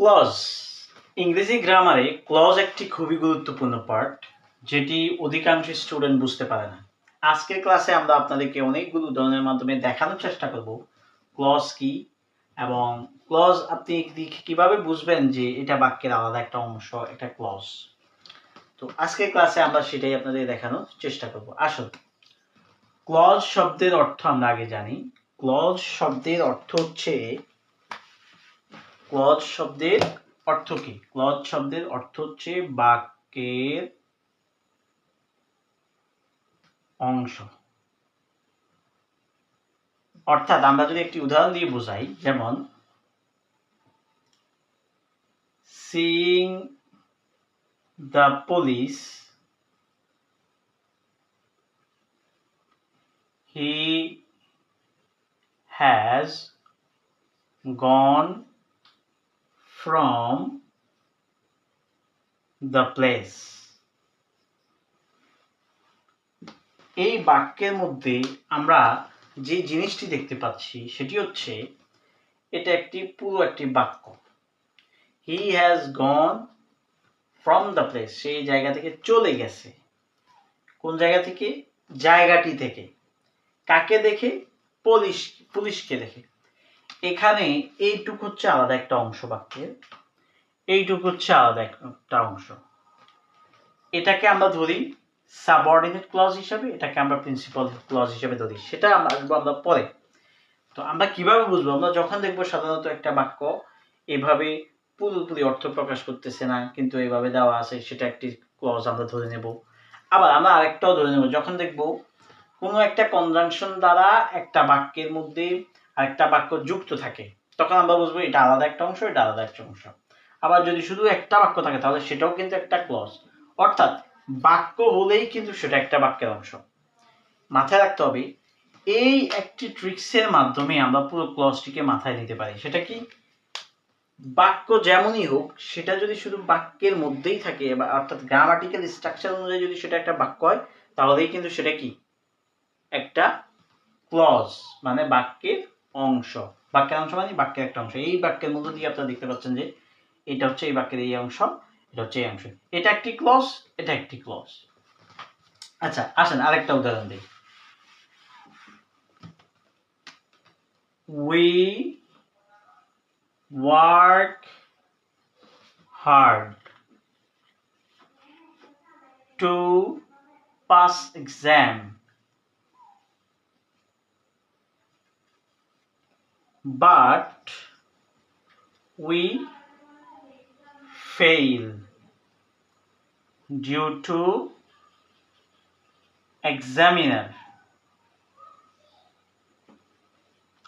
Clause ইংরেজি গ্রামারে clause একটি খুবই গুরুত্বপূর্ণ পার্ট যেটি অধিকাংশ স্টুডেন্ট বুঝতে পারে না। আজকের ক্লাসে আমরা আপনাদেরকে অনেকগুলো উদাহরণের মাধ্যমে দেখানোর চেষ্টা করব। ক্লজ কি এবং ক্লজ আপনি কীভাবে বুঝবেন যে এটা বাক্যের আলাদা একটা অংশ, একটা ক্লজ তো আজকের ক্লাসে আমরা সেটাই আপনাদের দেখানোর চেষ্টা করব। আসুন। ক্লজ শব্দের অর্থ আমরা আগে জানি। ক্লজ শব্দের অর্থ হচ্ছে ক্লজ শব্দের অর্থ কি? ক্লজ শব্দের অর্থ হচ্ছে বাক্যের অংশ। অর্থাৎ আমরা যদি একটি উদাহরণ দিয়ে বোঝাই, যেমন seeing the police he has gone from the place. এই বাক্যের মধ্যে আমরা যে জিনিসটি দেখতে পাচ্ছি, সেটি হচ্ছে এটা একটি পুরো একটি বাক্য। He has gone from the place সেই জায়গা থেকে চলে গেছে। কোন জায়গা থেকে? জায়গাটি থেকে। কাকে দেখে? পুলিশ পুলিশকে দেখে। এখানে এইটুকু হচ্ছে আলাদা একটা অংশ বাক্যের। এইটুকু হচ্ছে আলাদা একটা অংশ। এটাকে আমরা ধরি সাবঅর্ডিনেট ক্লজ হিসাবে, এটাকে আমরা প্রিন্সিপাল ক্লজ হিসাবে ধরি। সেটা আমরা আসব আমরা পরে। তো আমরা কীভাবে বুঝব? আমরা যখন দেখব সাধারণত একটা বাক্য এভাবে পুরোপুরি অর্থ প্রকাশ করতেছে না, কিন্তু এভাবে দেওয়া আছে, সেটা একটি ক্লজ আমরা ধরে নেব। আবার আমরা আরেকটাও ধরে নেব। যখন দেখব কোনো একটা কনজাংশন দ্বারা একটা বাক্যের মধ্যে আরেকটা বাক্য যুক্ত থাকে। তখন আমরা বুঝব এটা আলাদা একটা অংশ, এটা আলাদা একটা অংশ। আবার যদি শুধু একটা বাক্য থাকে, তাহলে সেটাও কিন্তু একটা ক্লজ অর্থাৎ বাক্য হলেই কিন্তু সেটা একটা বাক্যের অংশ। মাথায় রাখতে হবে, এই একটি ট্রিক্সের মাধ্যমে আমরা পুরো ক্লজটিকে মাথায় নিতে পারি। সেটা কি? বাক্য যেমনই হোক, সেটা যদি শুধু বাক্যের মধ্যেই থাকে অর্থাৎ গ্রামাটিক্যাল স্ট্রাকচার অনুযায়ী যদি সেটা একটা বাক্য হয়, তাহলেই কিন্তু সেটা কি? একটা ক্লজ মানে বাক্যের অংশ। বাক্যের অংশ মানে বাক্যের একটা অংশ। এই বাক্যের মধ্যে দিয়ে আপনারা দেখতে পাচ্ছেন যে এটা হচ্ছে এই বাক্যের এই অংশ, এটা হচ্ছে এই অংশ। এটা একটি ক্লজ এটা একটি ক্লজ আচ্ছা আসেন, আরেকটা উদাহরণ দিই। We work hard to pass exam but we fail due to examiner.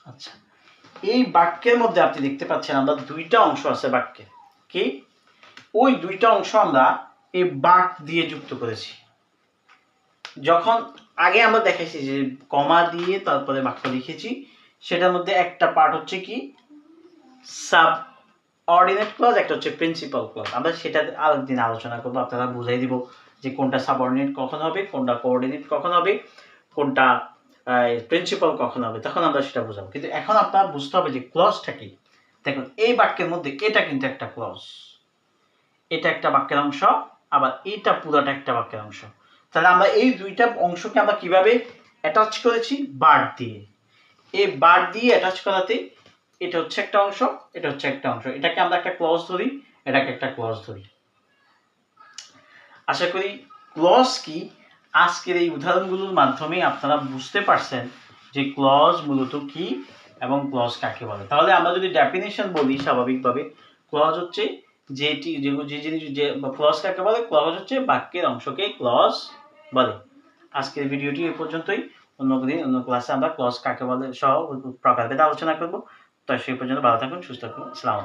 আচ্ছা এই বাক্যের মধ্যে আপনি দেখতে পাচ্ছেন আমরা দুইটা অংশ আছে বাক্যে। কি? ওই দুইটা অংশ আমরা এই বাক দিয়ে যুক্ত করেছি। যখন আগে আমরা দেখেছি যে কমা দিয়ে তারপরে বাক্য লিখেছি সেটার মধ্যে একটা পার্ট হচ্ছে কি? সাব অর্ডিনেট ক্লজ একটা হচ্ছে প্রিন্সিপাল ক্লজ আমরা সেটা আরেকদিন আলোচনা করব, আপনারা বুঝাই দিব যে কোনটা সাবঅর্ডিনেট কখন হবে, কোনটা কোঅর্ডিনেট কখন হবে, কোনটা প্রিন্সিপাল কখন হবে, তখন আমরা সেটা বুঝাবো। কিন্তু এখন আপনার বুঝতে হবে যে ক্লজটা কি। দেখুন, এই বাক্যের মধ্যে এটা কিন্তু একটা ক্লজ এটা একটা বাক্যের অংশ, আবার এটা পুরোটা একটা বাক্যের অংশ। তাহলে আমরা এই দুইটা অংশকে আমরা কীভাবে অ্যাটাচ করেছি? বার দিয়ে। এই বার দিয়ে অ্যাটাচ করাতে এটা হচ্ছে একটা অংশ, এটা হচ্ছে একটা অংশ। এটাকে আমরা একটা ক্লজ ধরি, এটাকে একটা ক্লজ ধরি। আশা করি কি? আজকের এই উদাহরণগুলোর মাধ্যমে আপনারা বুঝতে পারছেন যে ক্লজ মূলত কি এবং ক্লজ কাকে বলে। তাহলে আমরা যদি ডেফিনেশন বলি স্বাভাবিকভাবে ক্লজ হচ্ছে যেটি, যে জিনিস, যে ক্লজ কাকে বলে? ক্লজ হচ্ছে বাক্যের অংশকে ক্লজ বলে। আজকের ভিডিওটি এই পর্যন্তই। অন্য দিন অন্য ক্লাসে আমরা ক্লাস কাকে বলে সহ প্রকারভেদে আলোচনা করব। তো সেই পর্যন্ত ভালো থাকুন, সুস্থ থাকুন। আসসালাম